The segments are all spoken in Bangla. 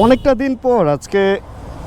অনেকটা দিন পর আজকে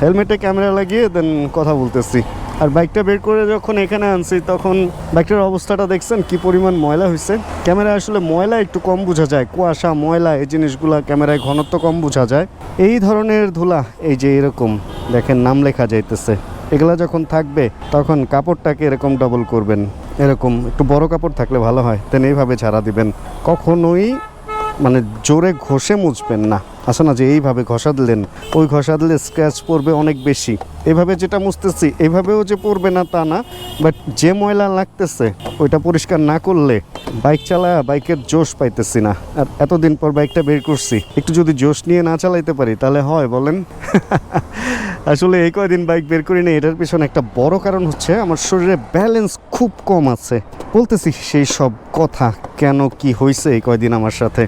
হেলমেটে ক্যামেরা লাগিয়ে দেন কথা বলতেছি। আর বাইকটা বের করে যখন এখানে আনছি, তখন বাইকটার অবস্থাটা দেখছেন কি পরিমাণ ময়লা হয়েছে ক্যামেরায় আসলে ময়লা একটু কম বোঝা যায়, কুয়াশা, ময়লা, এই জিনিসগুলো ক্যামেরায় ঘনত্ব কম বোঝা যায়। এই ধরনের ধুলা, এই যে এরকম, দেখেন নাম লেখা যাইতেছে। এগুলা যখন থাকবে, তখন কাপড়টাকে এরকম ডবল করবেন। এরকম একটু বড় কাপড় থাকলে ভালো হয়, তেন এইভাবে ছাড়া দিবেন। কখনোই মানে জোরে ঘষে মুছবেন না। আসে না যে এইভাবে ঘষা দিলেন, ওই ঘষা দিলে স্ক্র্যাচ পড়বে অনেক বেশি। এভাবে যেটা মুছতেছি, এভাবেও যে পড়বে না তা না বাট যে ময়লা লাগতেছে, ওইটা পরিষ্কার না করলে বাইক চালা বাইকের জোশ পাইতেছি না। আর এতদিন পর বাইকটা বের করছি, একটু যদি জোশ নিয়ে না চালাইতে পারি, তাহলে হয়, বলেন। আসলে এই কয়দিন বাইক বের করি না এটার পিছনে একটা বড় কারণ হচ্ছে, আমার শরীরে ব্যালেন্স খুব কম আছে। বলতেছি সেই সব কথা কেন কি হয়েছে এই কয়দিন আমার সাথে।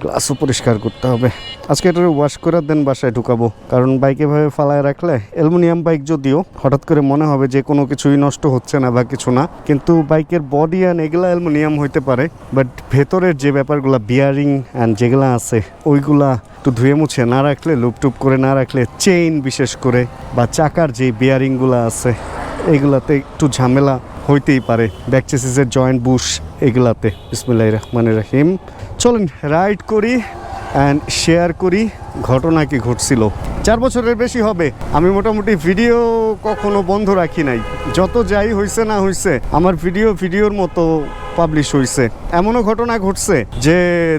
গ্লাসও পরিষ্কার করতে হবে। আজকে এটা ওয়াশ করে দেন, বাসায় ঢুকাবো। কারণ বাইক এভাবে ফালায় রাখলে অ্যালুমিনিয়াম বাইক যদিও, হঠাৎ করে মনে হবে যে কোনো কিছুই নষ্ট হচ্ছে না বা কিছু না। কিন্তু বাইকের বডি অ্যান্ড এগুলা অ্যালুমিনিয়াম হইতে পারে। বাট ভেতরের যে ব্যাপারগুলো বিয়ারিং অ্যান্ড যেগুলা আছে, ওইগুলা একটু ধুয়ে মুছে না রাখলে, লুপটুপ করে না রাখলে চেইন বিশেষ করে বা চাকার যে বিয়ারিংগুলো আছে এগুলাতে একটু ঝামেলা হইতেই পারে। ব্যাকচেসিসের জয়েন্ট বুশ এগুলাতে। বিসমুল্লাহ রহমানের রাহিম। চলেন রাইড করি অ্যান্ড শেয়ার করি। ঘটনা কি ঘটছিল? চার বছরের বেশি হবে। আমি মোটামুটি ভিডিও কখনো বন্ধ রাখি নাই। যত যাই হইছে না হইছে, আমার ভিডিও ভিডিওর মতো পাবলিশ হইছে। এমনও ঘটনা ঘটছে যে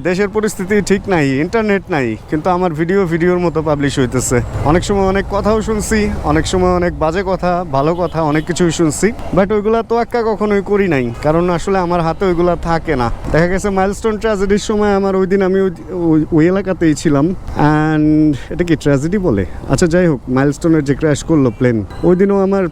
দেশের পরিস্থিতি ঠিক নাই ইন্টারনেট নাই, কিন্তু আমার ভিডিও ভিডিওর মতো পাবলিশ হইতেছে। অনেক সময় অনেক কথাও শুনছি, অনেক সময় অনেক বাজে কথা, ভালো কথা, অনেক কিছুই শুনছি বাট ওইগুলা তো একা কখনোই করি নাই, কারণ আসলে আমার হাতে ওইগুলা থাকে না। দেখা গেছে মাইলস্টোন ট্র্যাজেডির সময় আমার ওই দিন আমি ওই এলাকাতেই ছিলাম অ্যান্ড এটা কি ট্র্যাজেডি বলে? আচ্ছা যাই হোক মাইলস্টোনের যে ক্র্যাশ করল প্লেন ওই দিনও আমার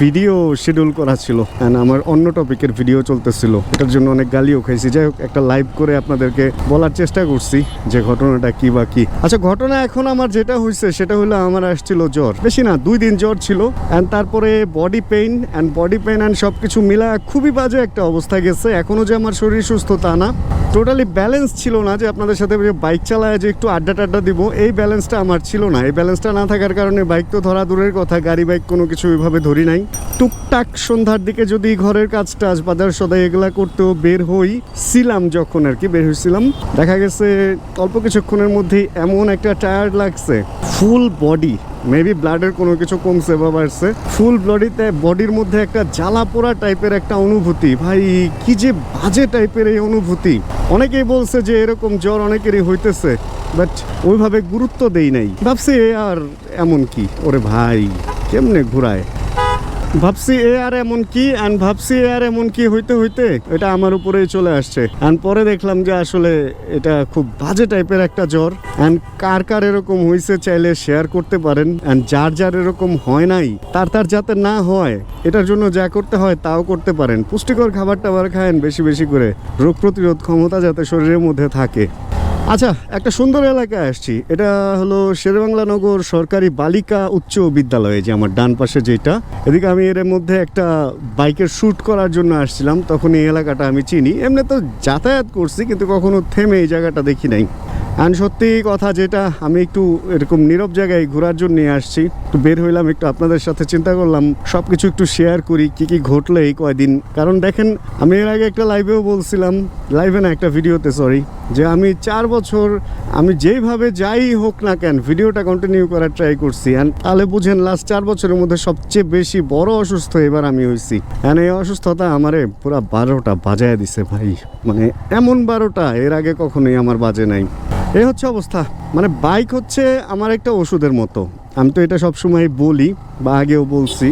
ভিডিও শিডিউল করা ছিল অ্যান্ড আমার অন্য টপিকের ভিডিও চলতেছিল। এটার জন্য অনেক গালিও খাইছি। যাই হোক, একটা লাইভ করে আপনাদেরকে বলার চেষ্টা করছি যে ঘটনাটা কি বা কি। আচ্ছা ঘটনা এখন আমার যেটা হয়েছে সেটা হলো আমার আসছিল জ্বর। বেশি না, দুই দিন জ্বর ছিল অ্যান্ড তারপরে body pain and body pain and সব কিছু মিলা খুবই বাজে একটা অবস্থা গেছে। এখনও যে আমার শরীর সুস্থ তা না। টোটালি ব্যালেন্স ছিল না যে আপনাদের সাথে বাইক চালায় যে একটু আড্ডা টাড্ডা দিব, এই ব্যালেন্সটা আমার ছিল না। এই ব্যালেন্সটা না থাকার কারণে বাইক তো ধরা দূরের কথা, গাড়ি বাইক কোনো কিছু ওইভাবে ধরি নাই। টুকটাক সন্ধ্যার দিকে যদি ঘরের কাজ টাজ বাজার সদাই এগুলা করতেও বের হই, ছিলাম যখন আর কি, বের হয়েছিলাম দেখা গেছে অল্প কিছুক্ষণের মধ্যেই এমন একটা টায়ার্ড লাগছে। ফুল বডি মেবি ব্লাডের কোনো কিছু কমছে বা বাড়ছে। ফুল বডিতে বডির মধ্যে একটা জ্বালা পোড়া টাইপের একটা অনুভূতি। ভাই, কি যে বাজে টাইপের এই অনুভূতি। অনেকেই বলছে যে এরকম জ্বর অনেকেরই হইতেছে বাট ওইভাবে গুরুত্ব দেই নাই। ভাবছে আর এমন কি? ওরে ভাই, কেমনে ঘুরায়? ভাবছি এ আর এমন কি অ্যান্ড ভাবছি এ আর এমন কি হইতে হইতে এটা আমার উপরেই চলে আসছে। অ্যান্ড পরে দেখলাম যে আসলে এটা খুব বাজে টাইপের একটা জ্বর। অ্যান্ড কার কার এরকম হয়েছে চাইলে শেয়ার করতে পারেন। অ্যান্ড যার যার এরকম হয় নাই, তার তার যাতে না হয়, এটার জন্য যা করতে হয় তাও করতে পারেন। পুষ্টিকর খাবার টাবার খায়েন বেশি বেশি করে। রোগ প্রতিরোধ ক্ষমতা যাতে শরীরের মধ্যে থাকে। আচ্ছা একটা সুন্দর এলাকায় আসছি। এটা হলো শেরবাংলা নগর সরকারি বালিকা উচ্চ বিদ্যালয়ে যে আমার ডান পাশে যেটা। এদিকে আমি এর মধ্যে একটা বাইকের শ্যুট করার জন্য আসছিলাম, তখন এই এলাকাটা আমি চিনি। এমনি তো যাতায়াত করছি, কিন্তু কখনো থেমে এই জায়গাটা দেখি নাই। অ্যান্ড সত্যি কথা যেটা, আমি একটু এরকম নীরব জায়গায় ঘোরার জন্য নিয়ে আসছি। একটু বের হইলাম, একটু আপনাদের সাথে চিন্তা করলাম সব কিছু একটু শেয়ার করি, কি কি ঘটলো এই কয়দিন। কারণ দেখেন, আমি এর আগে একটা লাইভেও বলছিলাম লাইভে না একটা ভিডিওতে সরি যে আমি চার বছর, আমি যেইভাবে যাই হোক না কেন ভিডিওটা কন্টিনিউ করার ট্রাই করছি। অ্যান্ড তাহলে বুঝেন লাস্ট চার বছরের মধ্যে সবচেয়ে বেশি বড় অসুস্থ এবার আমি হয়েছি অ্যান্ড এই অসুস্থতা আমারে পুরো বারোটা বাজায় দিছে ভাই। মানে এমন বারোটা, এর আগে কখনোই আমার বাজে নাই। এই হচ্ছে অবস্থা। মানে বাইক হচ্ছে আমার একটা ওষুধের মতো। আমি তো এটা সবসময় বলি বা আগেও বলছি।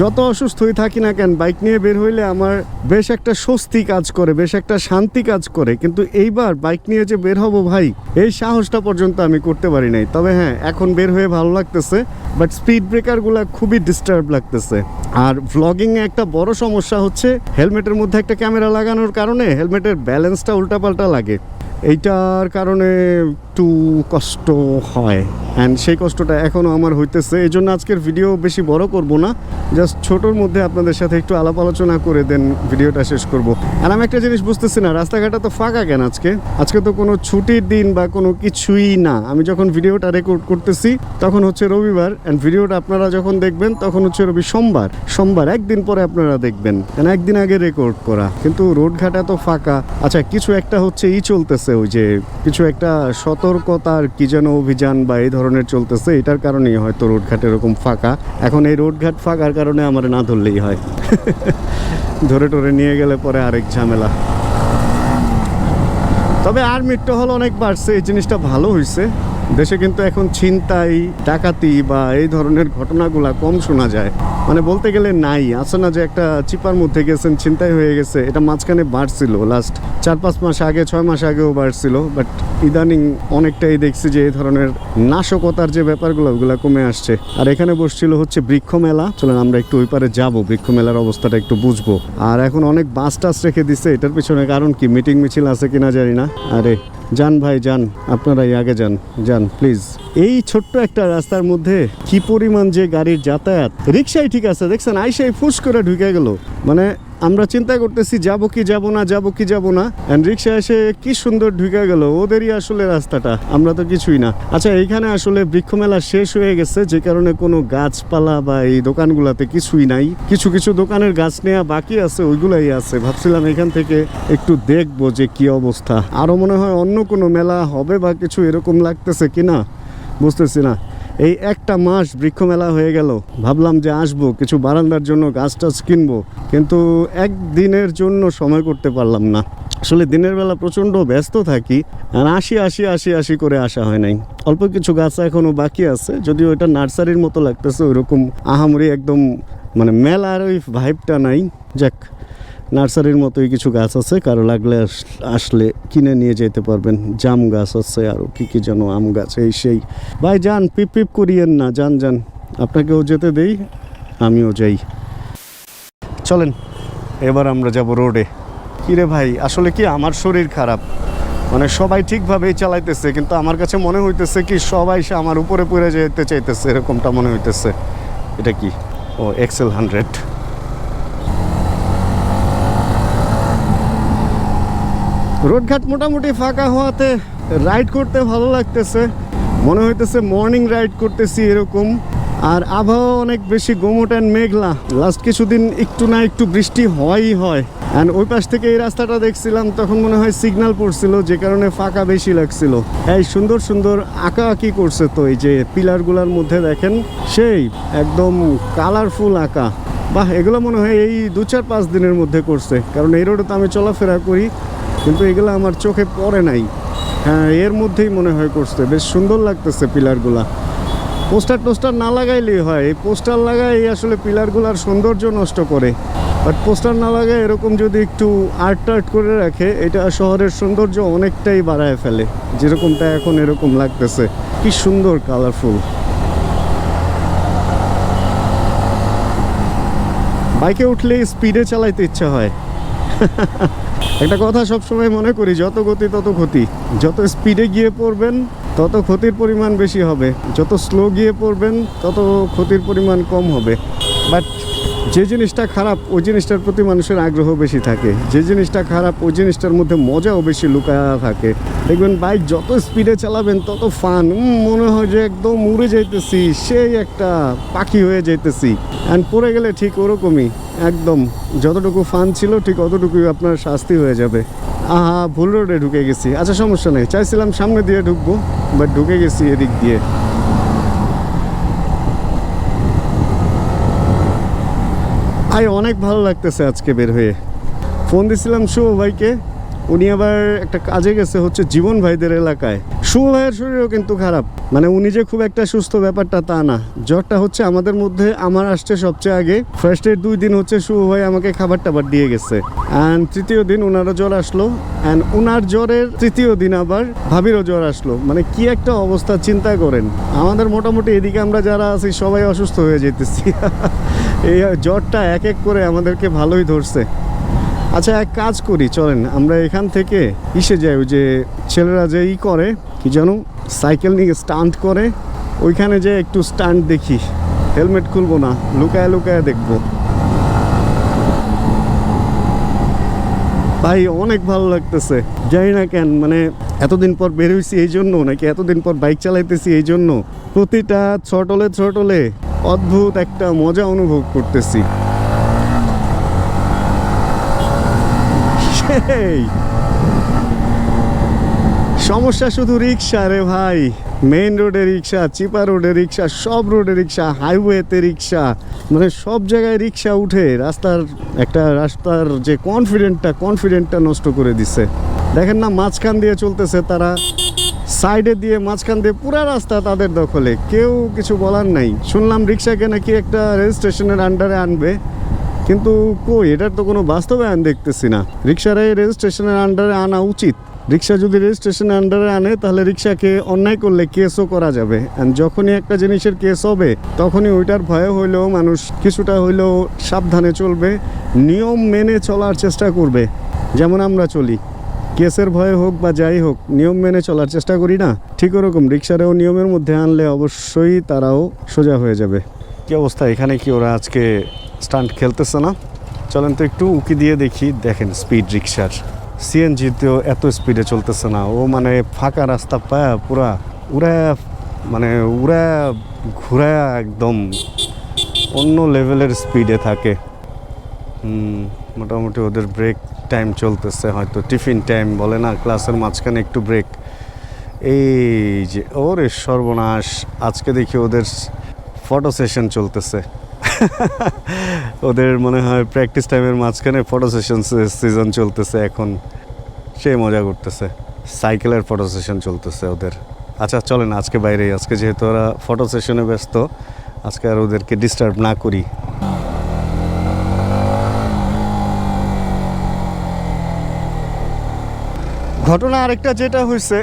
যত অসুস্থই থাকি না কেন বাইক নিয়ে বের হইলে আমার বেশ একটা স্বস্তি কাজ করে, বেশ একটা শান্তি কাজ করে। কিন্তু এইবার বাইক নিয়ে যে বের হব ভাই, এই সাহসটা পর্যন্ত আমি করতে পারি নাই। তবে হ্যাঁ এখন বের হয়ে ভালো লাগতেছে বাট স্পিড ব্রেকারগুলো খুবই ডিস্টার্ব লাগতেছে। আর ভ্লগিংয়ে একটা বড় সমস্যা হচ্ছে হেলমেটের মধ্যে একটা ক্যামেরা লাগানোর কারণে হেলমেটের ব্যালেন্সটা উল্টাপাল্টা লাগে। এইটার কারণে একটু কষ্ট হয়। অ্যান্ড সেই কষ্টটা এখনও আমার হইতেছে। এই জন্য আজকের ভিডিও বেশি বড় করব না। জাস্ট ছোটোর মধ্যে আপনাদের সাথে একটু আলাপ আলোচনা করে দেন ভিডিওটা শেষ করব। আর আমি একটা জিনিস বুঝতেছি না, রাস্তাঘাটটা তো ফাঁকা কেন আজকে? আজকে তো কোনো ছুটির দিন বা কোনো কিছুই না। আমি যখন ভিডিওটা রেকর্ড করতেছি, তখন হচ্ছে রবিবার। অ্যান্ড ভিডিওটা আপনারা যখন দেখবেন, তখন হচ্ছে রবি সোমবার। সোমবার, একদিন পরে আপনারা দেখবেন। কেন একদিন আগে রেকর্ড করা। কিন্তু রোডঘাট এত ফাঁকা। আচ্ছা কিছু একটা হচ্ছে ই চলতেছে। ওই যে কিছু একটা সতর্কতার কি যেন অভিযান বা এই ধরনের চলতেছে, এটার কারণেই হয়তো রোডঘাট এরকম ফাঁকা। এখন এই রোডঘাট ফাঁকার কারণে আমার না ধরলেই হয়। ধরে টরে নিয়ে গেলে পরে আরেক ঝামেলা। তবে আর্মির হল অনেক বাড়ছে, এই জিনিসটা ভালো হয়েছে দেশে কিন্তু এখন ছিনতাই, ডাকাতি বা এই ধরনের ঘটনাগুলা কম শোনা যায়। মানে বলতে গেলে নাই। আছে না যে একটা চিপার মধ্যে গেছেন চিন্তাই হয়ে গেছে, এটা মাঝখানে বাড়ছিল লাস্ট চার পাঁচ মাস আগে, ছয় মাস আগেও বাড়ছিল বাট ইদানিং অনেকটাই দেখছি যে এই ধরনের নাশকতার যে ব্যাপারগুলো, ওগুলো কমে আসছে। আর এখানে বসছিল হচ্ছে বৃক্ষ মেলা। চলেন আমরা একটু ওই পারে যাব, বৃক্ষ মেলার অবস্থাটা একটু বুঝব। আর এখন অনেক বাস টাস রেখে দিচ্ছে এটার পিছনে কারণ কি? মিটিং মিছিল আছে কিনা জানি না। আরে, যান ভাই, যান, আপনারাই আগে যান যান প্লিজ এই ছোট্ট একটা রাস্তার মধ্যে কি পরিমাণ যে গাড়ির যাতায়াত, রিক্সাই ঠিক আছে, দেখছেন, আইসাই ফুস করে ঢুকে গেল। মানে আমরা চিন্তা করতেছি, যাব কি যাব না, যাব কি যাব না। অ্যান্ড রিক্সা এসে কি সুন্দর ঢুকে গেল, ওদেরই আসলে রাস্তাটা, আমরা তো কিছুই না। আচ্ছা এইখানে আসলে বৃক্ষ মেলা শেষ হয়ে গেছে, যে কারণে কোনো গাছপালা বা এই দোকানগুলোতে কিছুই নাই। কিছু কিছু দোকানের গাছ নেওয়া বাকি আছে, ওইগুলাই আছে। ভাবছিলাম এখান থেকে একটু দেখব যে কি অবস্থা। আরও মনে হয় অন্য কোনো মেলা হবে বা কিছু এরকম লাগতেছে কিনা? বুঝতেছি না। এই একটা মাস বৃক্ষ মেলা হয়ে গেল। ভাবলাম যে আসব, কিছু বারান্দার জন্য গাছ টাছ কিনবো, কিন্তু একদিনের জন্য সময় করতে পারলাম না। আসলে দিনের বেলা প্রচণ্ড ব্যস্ত থাকি, আর আশি আশি আশি আশি করে আসা হয় নাই। অল্প কিছু গাছ এখনও বাকি আছে, যদিও এটা নার্সারির মতো লাগতেছে, ওইরকম আহামরি একদম মানে মেলার ওই ভাইবটা নাই। যাক নার্সারির মতোই কিছু গাছ আছে, কারও লাগলে আস- আসলে কিনে নিয়ে যেতে পারবেন। জাম গাছ আছে আরও কী কী যেন আম গাছ, এই সেই। ভাই, যান, পিপ পিপ করিয়েন না, যান যান। আপনাকেও যেতে দেই, আমিও যাই। চলেন, এবার আমরা যাব রোডে। কিরে ভাই, আসলে কি আমার শরীর খারাপ? মানে সবাই ঠিকভাবেই চালাইতেছে, কিন্তু আমার কাছে মনে হইতেছে কি সবাই সে আমার উপরে পড়ে যেতে চাইতেছে, এরকমটা মনে হইতেছে। এটা কি? ও এক্সেল হান্ড্রেড রোডঘাট মোটামুটি ফাঁকা হওয়াতে রাইড করতে ভালো লাগতেছে। মনে হইতেছে মর্নিং রাইড করতেছি এরকম। আর আবহাওয়া অনেক বেশি গোমট অ্যান্ড মেঘলা। লাস্ট কিছুদিন একটু না একটু বৃষ্টি হয়ই হয়। অ্যান্ড ওই পাশ থেকে এই রাস্তাটা দেখছিলাম, তখন মনে হয় সিগন্যাল পড়ছিল, যে কারণে ফাঁকা বেশি লাগছিল। এই সুন্দর সুন্দর আঁকা আঁকি করছে তো, এই যে পিলারগুলোর মধ্যে দেখেন, সেই একদম কালারফুল আঁকা। বাহ, এগুলো মনে হয় এই দু চার পাঁচ দিনের মধ্যে করছে। কারণ এই রোডে তো আমি চলাফেরা করি। কিন্তু এগুলো আমার চোখে পড়ে নাই। হ্যাঁ এর মধ্যেই মনে হয় করছে। বেশ সুন্দর লাগতেছে পিলারগুলা। পোস্টার টোস্টার না লাগাইলেই হয়। এই পোস্টার লাগাই আসলে পিলারগুলার সৌন্দর্য নষ্ট করে। বাট পোস্টার না লাগায় এরকম যদি একটু আর্ট টার্ট করে রাখে, এটা শহরের সৌন্দর্য অনেকটাই বাড়ায় ফেলে। যেরকমটা এখন এরকম লাগতেছে। কি সুন্দর কালারফুল। বাইকে উঠলে স্পিডে চালাইতে ইচ্ছা হয়। একটা কথা সবসময় মনে করি, যত গতি তত ক্ষতি। যত স্পিডে গিয়ে পড়বেন, তত ক্ষতির পরিমাণ বেশি হবে। যত স্লো গিয়ে পড়বেন, তত ক্ষতির পরিমাণ কম হবে। বাট যে জিনিসটা খারাপ, ওই জিনিসটার প্রতি মানুষের আগ্রহ বেশি থাকে। যে জিনিসটা খারাপ, ওই জিনিসটার মধ্যে মজাও বেশি লুকায়া থাকে। দেখবেন বাইক যত স্পিডে চালাবেন, তত ফান মনে হয় যে একদম উড়ে যাইতেছি, সেই একটা পাখি হয়ে যাইতেছি। অ্যান্ড পড়ে গেলে ঠিক ওরকমই, একদম। যতটুকু ফান ছিল, ঠিক অতটুকুই আপনার শাস্তি হয়ে যাবে। আহা, ভুল রোডে ঢুকে গেছি। আচ্ছা সমস্যা নেই। চাইছিলাম সামনে দিয়ে ঢুকবো বাট ঢুকে গেছি এদিক দিয়ে। ভাই অনেক ভালো লাগতেছে আজকে বের হয়ে। ফোন দিছিলাম শুভ ভাইকে। উনি আবার একটা কাজে গেছে হচ্ছে জীবন ভাইদের এলাকায়। শুভ ভাইয়ের শরীরও কিন্তু খারাপ। মানে উনি যে খুব একটা সুস্থ ব্যাপারটা তা না। জ্বরটা হচ্ছে আমাদের মধ্যে, আমার আসছে সবচেয়ে আগে। ফার্স্ট ফার্স্টের দুই দিন হচ্ছে শুভ ভাই আমাকে খাবার টাবার দিয়ে গেছে। অ্যান্ড তৃতীয় দিন ওনারও জ্বর আসলো। অ্যান্ড ওনার জ্বরের তৃতীয় দিন আবার ভাবিরও জ্বর আসলো। মানে কি একটা অবস্থা, চিন্তা করেন। আমাদের মোটামুটি এদিকে আমরা যারা আছি, সবাই অসুস্থ হয়ে যেতেছি এই জ্বরটা এক এক করে আমাদেরকে ভালোই ধরছে। আচ্ছা এক কাজ করি, চলেন। আমরা এখান থেকে ইসে যাই, ওই যে ছেলেরা যে ই করে, কি জানো, সাইকেল নিয়ে স্টান্ট করে, ওইখানে যে একটু স্টান্ট দেখি। হেলমেট খুলবো না, লুকায় লুকায় দেখব। ভাই, অনেক ভালো লাগতেছে। জানি না কেন মানে এতদিন পর বের হয়েছি এই জন্য, নাকি এতদিন পর বাইক চালাইতেছি এই জন্য? প্রতিটা ছটলে ছটলে অদ্ভুত একটা মজা অনুভব করতেছি সেই সমস্যা শুধু রিক্সা রে ভাই। মেইন রোডে রিক্সা চিপা রোডে রিক্সা, সব রোডে রিক্সা হাইওয়েতে রিক্সা। মানে সব জায়গায় রিক্সা উঠে রাস্তার একটা রাস্তার যে কনফিডেন্টটা কনফিডেন্টটা নষ্ট করে দিচ্ছে দেখেন না, মাঝখান দিয়ে চলতেছে তারা। সাইডে দিয়ে, মাঝখান দিয়ে পুরা রাস্তা তাদের দখলে। কেউ কিছু বলার নাই। শুনলাম রিক্সাকে নাকি একটা রেজিস্ট্রেশনের আন্ডারে আনবে। কিন্তু কই, এটার তো কোনো বাস্তবায়ন দেখতেছি না। রিক্সারে রেজিস্ট্রেশনের আন্ডারে আনা উচিত। রিক্সা যদি রেজিস্ট্রেশনের আন্ডারে আনে, তাহলে রিক্সাকে অন্যায় করলে কেসও করা যাবে। অ্যান্ড যখনই একটা জিনিসের কেস হবে, তখনই ওইটার ভয়ে হইলেও মানুষ কিছুটা হইলেও সাবধানে চলবে, নিয়ম মেনে চলার চেষ্টা করবে। যেমন আমরা চলি। কেসের ভয়ে হোক বা যাই হোক, নিয়ম মেনে চলার চেষ্টা করি না? ঠিক ওরকম রিক্সারেও নিয়মের মধ্যে আনলে অবশ্যই তারাও সোজা হয়ে যাবে। কি অবস্থা? এখানে কি ওরা আজকে স্টান্ট খেলতেছে না। চলেন তো একটু উকি দিয়ে দেখি। দেখেন স্পিড রিক্সার সিএনজিতেও এত স্পিডে চলতেছে না। ও মানে ফাঁকা রাস্তা পায় পুরা উড়া মানে উড়া, ঘুরা একদম অন্য লেভেলের স্পিডে থাকে। মোটামুটি ওদের ব্রেক টাইম চলতেছে হয়তো। টিফিন টাইম বলে না, ক্লাসের মাঝখানে একটু ব্রেক। এই যে, ওরে সর্বনাশ। আজকে দেখি ওদের ফটো সেশন চলতেছে। ওদের মনে হয় প্র্যাকটিস টাইমের মাঝখানে ফটো সেশন সিজন চলতেছে, এখন সে মজা করতেছে। সাইকেলের ফটো সেশন চলতেছে ওদের। আচ্ছা চলেন আজকে বাইরে, আজকে যেহেতু ওরা ফটো সেশনে ব্যস্ত, আজকে আর ওদেরকে ডিস্টার্ব না করি। ঘটনা আরেকটা যেটা হয়েছে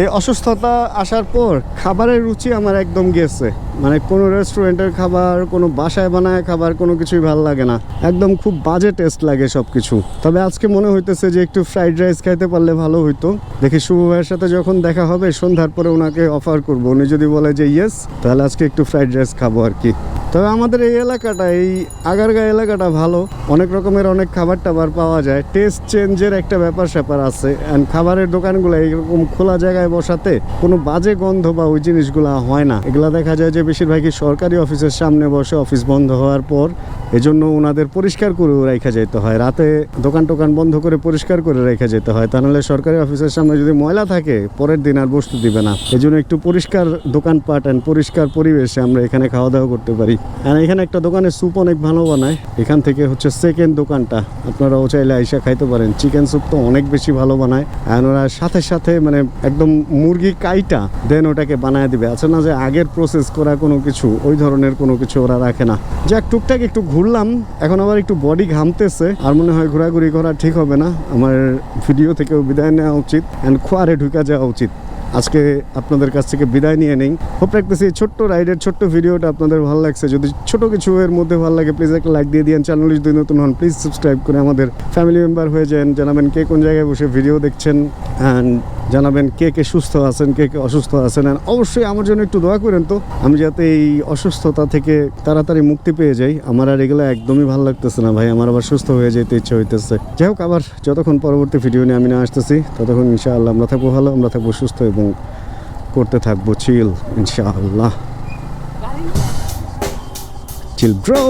এই অসুস্থতা আসার পর খাবারের রুচি আমার একদম গেছে। মানে কোনো রেস্টুরেন্টের খাবার, কোনো বাসায় বানায় খাবার, কোনো কিছুই ভালো লাগে না। একদম খুব বাজে টেস্ট লাগে সব কিছু তবে আজকে মনে হইতেছে যে একটু ফ্রাইড রাইস খাইতে পারলে ভালো হইতো। দেখি শুভ ভাইয়ের সাথে যখন দেখা হবে, সন্ধ্যার পরে ওনাকে অফার করব। উনি যদি বলে যে ইয়েস তাহলে আজকে একটু ফ্রাইড রাইস খাব আর কি। তবে আমাদের এই এলাকাটা, এই আগারগা এলাকাটা ভালো। অনেক রকমের অনেক খাবার টাবার পাওয়া যায়। টেস্ট চেঞ্জের একটা ব্যাপার স্যাপার আছে। অ্যান্ড খাবারের দোকানগুলো এইরকম খোলা জায়গায় বসাতে কোনো বাজে গন্ধ বা ওই জিনিসগুলো হয় না। এগুলা দেখা যায় যে বেশিরভাগই সরকারি অফিসের সামনে বসে অফিস বন্ধ হওয়ার পর এজন্য ওনাদের পরিষ্কার করে রেখা যেতে হয়। রাতে দোকান টোকান বন্ধ করে পরিষ্কার করে রেখে যেতে হয়। তা নাহলে সরকারি অফিসের সামনে যদি ময়লা থাকে, পরের দিন আর বস্তু দিবে না। এজন্য একটু পরিষ্কার দোকানপাট অ্যান্ড পরিষ্কার পরিবেশে আমরা এখানে খাওয়া দাওয়া করতে পারি। আর এখানে একটা দোকানে স্যুপ অনেক ভালো বানায়। এখান থেকে হচ্ছে সেকেন্ড দোকানটা। আপনারাও চাইলে আইসা খাইতে পারেন। চিকেন স্যুপ তো অনেক বেশি ভালো বানায়। আর ওরা সাথে সাথে মানে একদম মুরগি কাইটা, দেন ওটাকে বানায় দিবে। আছে না যে আগের প্রসেস করা কোনো কিছু, ওই ধরনের কোনো কিছু ওরা রাখে না। যাক, টুকটাক একটু ঘুরলাম, এখন আবার একটু বডি ঘামতেছে, আর মনে হয় ঘোরাঘুরি করা ঠিক হবে না। আমার ভিডিও থেকেও বিদায় নেওয়া উচিত অ্যান্ড খোয়ারে ঢুকা যাওয়া উচিত। আজকে আপনাদের কাছ থেকে বিদায় নিয়ে নেই। হোপ রাখতেছি ছোট্ট রাইডের ছোট্ট ভিডিওটা আপনাদের ভালো লাগছে। যদি ছোট কিছু এর মধ্যে ভালো লাগে প্লিজ একটা লাইক দিয়ে দিন চ্যানেল যদি নতুন হন প্লিজ সাবস্ক্রাইব করে আমাদের ফ্যামিলি মেম্বার হয়ে যান। জানাবেন কে কোন জায়গায় বসে ভিডিও দেখছেন। অ্যান্ড জানাবেন কে কে সুস্থ আছেন, কে কে অসুস্থ আছেন। And অবশ্যই আমার জন্য একটু দোয়া করেন তো। আমি যাতে এই অসুস্থতা থেকে তাড়াতাড়ি মুক্তি পেয়ে যাই। আমার আর এগুলো একদমই ভালো লাগতেছে না ভাই। আমার আবার সুস্থ হয়ে যেতে ইচ্ছে হইতেছে। যাই হোক, আবার যতক্ষণ পরবর্তী ভিডিও নিয়ে আমি না আসতেছি, ততক্ষণ ইনশাআল্লাহ আমরা থাকব ভালো, আমরা থাকব সুস্থ এবং করতে থাকব চিল ইনশাআল্লাহ chill bro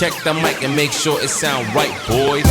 Check the mic and make sure it sound right, boys.